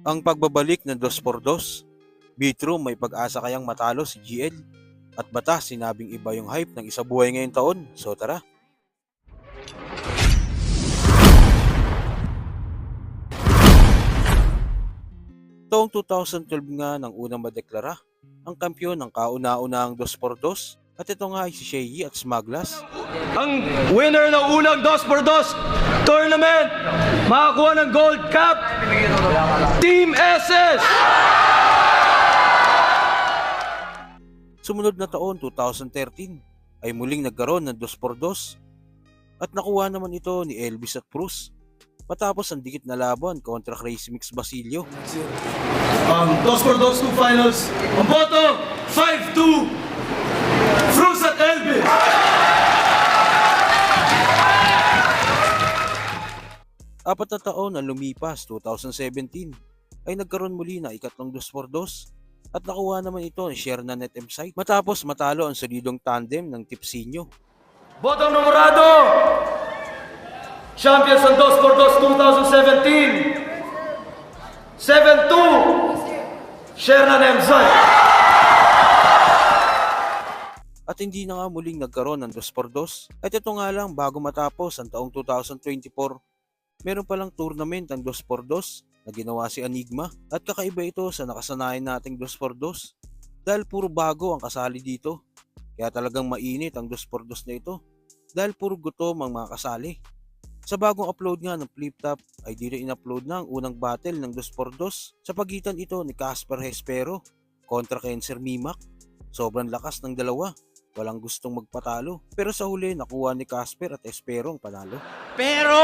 Ang pagbabalik ng 2x2, Bitro may pag-asa kayang matalo si GL. At bata sinabing iba yung hype ng isa buhay ngayong taon. So tara. Taong 2012 nga nang unang madeklara ang kampyon ng kauna-unahang 2x2 at ito nga ay si Shei at Smaglas Ang winner ng unang 2x2 tournament, makakuha ng gold cup, SS! Sumunod na taon, 2013, ay muling nagkaroon ng 2x2 at nakuha naman ito ni Elvis at Bruce matapos ang dikit na laban kontra Crazy Mix Basilio. Ang 2x2 finals, ang boto, 5-2, Fruz at Elvis! Apat na taon na lumipas, 2017, ay nagkaroon muli na ikatlong 2x2 at nakuha naman ito ni Shernan at M-Site matapos matalo ang solidong tandem ng Tipsinyo. Botong numorado, champions ng 2x2 2017, 7-2, Shernan Emzay. At hindi na nga muling nagkaroon ng 2x2 at ito nga lang bago matapos ang taong 2024 meron palang tournament ang 2x2 na ginawa si Enigma at kakaiba ito sa nakasanayan nating 2x2 dahil puro bago ang kasali dito. Kaya talagang mainit ang 2x2 na ito dahil puro gutom ang mga kasali. Sa bagong upload nga ng Flip Top ay dito in-upload na ang unang battle ng 2x2 sa pagitan ito ni Casper Hespero kontra Kenser Mimak. Sobrang lakas ng dalawa. Walang gustong magpatalo. Pero sa huli, nakuha ni Casper at Espero ang panalo. Pero,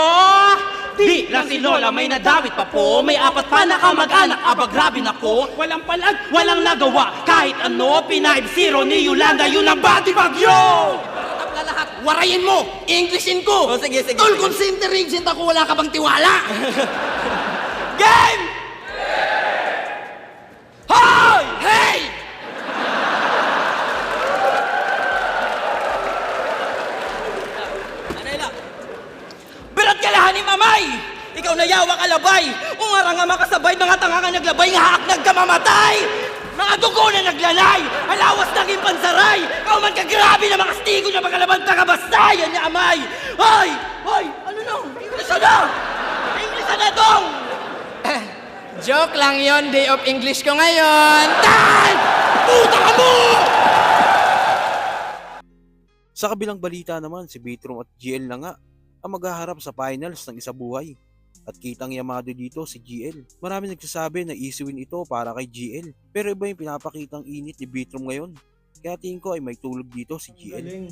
di lang si Lola may nadawit pa po. May apat pa na kamag-anak, aba grabe na ko Walang palag, walang nagawa. Kahit ano, pinaib zero ni Yolanda. Yun ang bati bagyo! Tapla lahat, warayin mo, Englishin ko. Oh, sige, sige, Tol, intelligent ako, wala ka bang tiwala? Game! Hoy! Hey! Manila Berat ka lahan ni mamay Ikaw na yawa kalabay Ungarang nga makasabay Mga tanga ka naglabay Nga haak nagkamamatay mga dugo na naglalay, alawas naging pansaray, kau man ka grabe na mga stigo na mga laban tagabastayan niya amay. Hoy! Hoy! Ano nang? English na! English na dong! Joke lang yon day of English ko ngayon. Tan! Puta ka mo! Sa kabilang balita naman, si Bitrom at GL na nga ang maghaharap sa finals ng isa buhay. At kitang yamado dito si GL. Marami nagsasabi na easy win ito para kay GL. Pero iba yung pinapakitang init ni Bitrom ngayon. Kaya tingin ko ay may tulog dito si GL.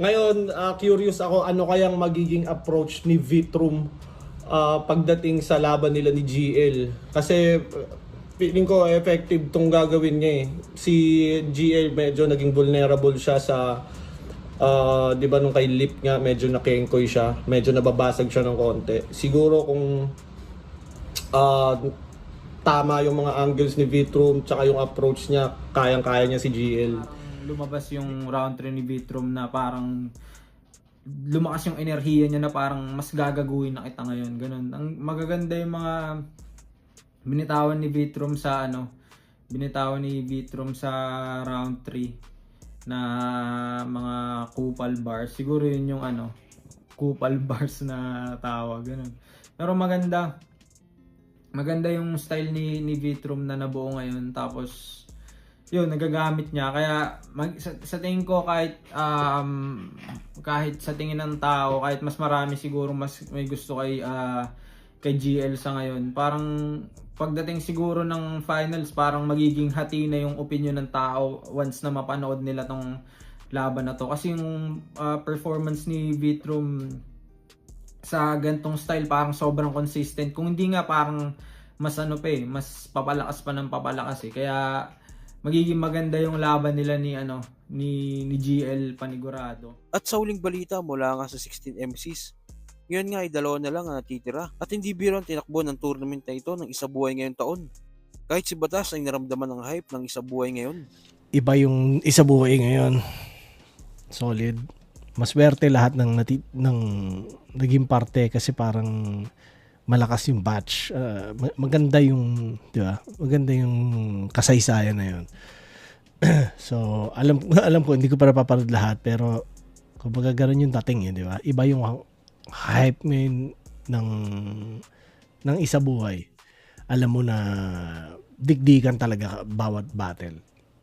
Ngayon, ah, curious ako ano kayang magiging approach ni Vitrum ah, pagdating sa laban nila ni GL. Kasi uh, feeling ko effective tong gagawin niya eh. Si GL medyo naging vulnerable siya sa ah, 'di ba nung kay Lip nga medyo nakengkoy siya, medyo nababasag siya ng konti. Siguro kung ah, tama yung mga angles ni Vitrum tsaka yung approach niya, kayang-kaya niya si GL. lumabas yung round 3 ni Vitrum na parang lumakas yung enerhiya niya na parang mas gagaguhin na kita ngayon. Ganun. Ang magaganda yung mga binitawan ni Vitrum sa ano, binitawan ni Vitrum sa round 3 na mga kupal bars. Siguro yun yung ano, kupal bars na tawag. Ganun. Pero maganda. Maganda yung style ni, ni Vitrum na nabuo ngayon. Tapos, yun, nagagamit niya. Kaya, mag, sa, sa tingin ko, kahit, um, kahit sa tingin ng tao, kahit mas marami siguro mas may gusto kay, ah, kay GL sa ngayon, parang pagdating siguro ng finals, parang magiging hati na yung opinion ng tao once na mapanood nila tong laban na to. Kasi yung ah, performance ni Vitrum sa gantong style parang sobrang consistent. Kung hindi nga parang mas ano pa eh, mas papalakas pa ng papalakas eh. Kaya magiging maganda yung laban nila ni ano ni ni GL Panigurado. At sa huling balita mula nga sa 16 MCs, ngayon nga ay dalawa na lang ang natitira at hindi birang tinakbo ng tournament na ito ng isa buhay ngayong taon. Kahit si Batas ay naramdaman ng hype ng isa buhay ngayon. Iba yung isa buhay ngayon. Solid. Maswerte lahat ng, nati- ng naging parte kasi parang malakas yung batch. Uh, maganda yung, 'di ba? Maganda yung kasaysayan na 'yon. so, alam alam ko hindi ko para paparod lahat pero kumbaga ganun yung dating yun, 'di ba? Iba yung hype ngayon ng ng isa buhay, alam mo na dikdikan talaga bawat battle.